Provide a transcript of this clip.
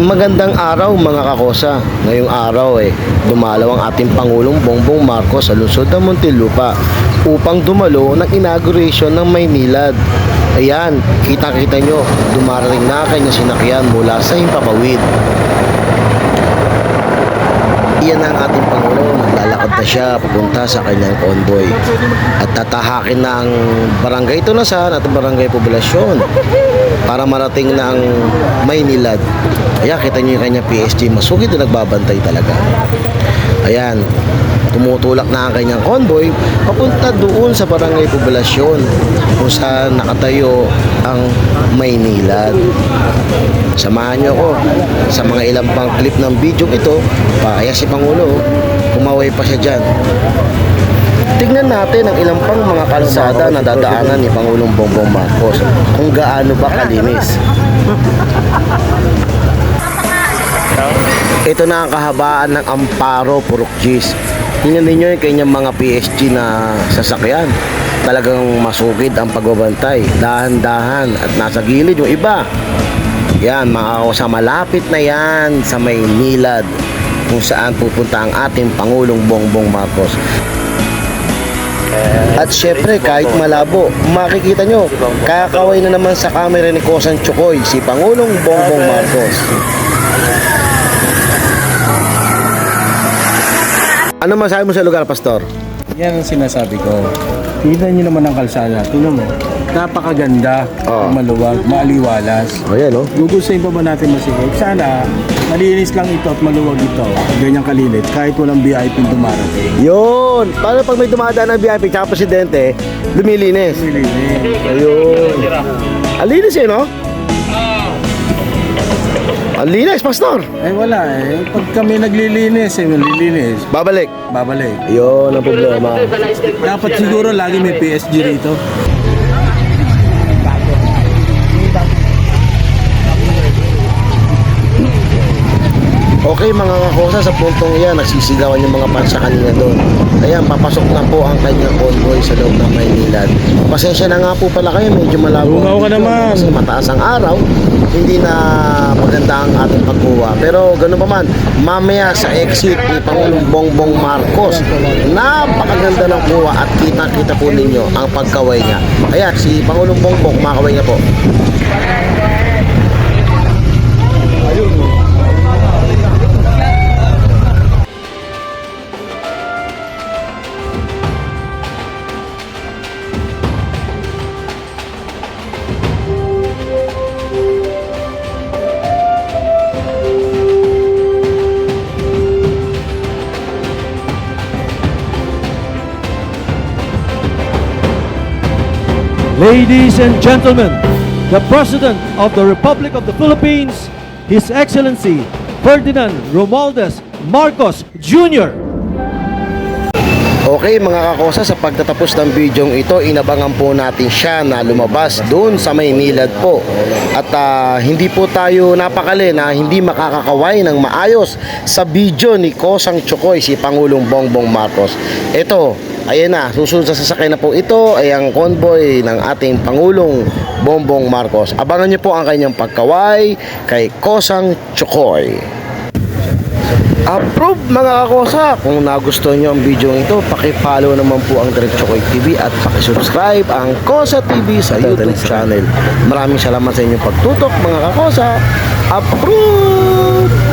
Magandang araw mga kakosa. Ngayong araw eh, dumalaw ang ating Pangulong Bongbong Marcos sa lungsod ng Muntinlupa upang dumalo ng inauguration ng Maynilad. Ayan, kita-kita nyo, dumarating na ang kanyang sinakyan mula sa Himpapawid. Iyan ang ating Pangulo, naglalakad na siya papunta sa kanyang convoy. At tatahakin na ang barangay Tunasan at barangay Poblasyon para marating na ang Maynilad. Ayan, kita niyo yung kanyang PSG, masugid na nagbabantay talaga. Ayan, tumutulak na ang kanyang convoy papunta doon sa barangay Poblasyon kung saan nakatayo ang Maynilad. Samahan niyo ako sa mga ilang pang clip ng video ito. Kaya si Pangulo, kumaway pa siya dyan. Tignan natin ang ilang pang mga kalsada na dadaanan ni Pangulong Bongbong Marcos kung gaano ba kalinis. Ito na ang kahabaan ng Amparo Purukjis. Tingnan ninyo yung kanyang mga PSG na sasakyan. Talagang masugid ang pagbabantay. Dahan-dahan at nasa gilid yung iba. Yan, mga sa malapit na yan sa Maynilad kung saan pupunta ang ating Pangulong Bongbong Marcos. At syempre, kahit malabo, makikita nyo, kakaway na naman sa camera ni Kosan Chukoy, si Pangulong Bongbong Marcos. Ano masabi mo sa lugar, Pastor? Yan ang sinasabi ko. Tingnan nyo naman ang kalsada. Tingnan mo. Napakaganda, Oo. maluwag, maaliwalas. O yan, oh. Gugustuhin pa ba natin masigit? Sana, malinis lang ito at maluwag ito. Ganyang kalilit, kahit walang VIP dumarating. Yun! Paano pag may dumadaan ng VIP tsaka presidente, lumilinis? Malinis. Ayun. Alinis eh, no? Alinis, Pastor! Eh wala eh. Pag kami naglilinis, eh malilinis. Babalik. Babalik. Ayun ang problema. Dapat siguro lagi may PSG rito. Okay mga kakosa, sa puntong iyan, nagsisigawan yung mga fans sa kanina doon. Ayan, papasok na po ang kanyang convoy sa loob ng Maynilad. Pasensya na nga po pala kayo, medyo malabo. Lumaw ka ang naman. Kasi mataas ang araw, hindi na maganda ang ating pagkuha. Pero ganoon pa man, mamaya sa exit ni Pangulong Bongbong Marcos, napakaganda ng kuha at kita-kita po ninyo ang pagkaway niya. Ayan, si Pangulong Bongbong kumakaway niya po. Ladies and gentlemen, the President of the Republic of the Philippines, His Excellency Ferdinand Romualdez Marcos Jr. Okay mga kakosa, sa pagtatapos ng bidyong ito, inabangan po natin siya na lumabas doon sa Maynilad po. At ah, hindi po tayo napakali na hindi makakakaway ng maayos sa video ni Kosang Chokoy, si Pangulong Bongbong Marcos. Ito, ayan na, susunod sa sasakyan na po ito ay ang convoy ng ating Pangulong Bongbong Marcos. Abangan niyo po ang kanyang pagkaway kay Kosang Chokoy. Approve mga kakosa! Kung nagustuhan nyo ang video ito, pakipollow naman po ang Diretso Koy TV at pakisubscribe ang Kosa TV sa YouTube channel. Maraming salamat sa inyong pagtutok mga kakosa. Approve!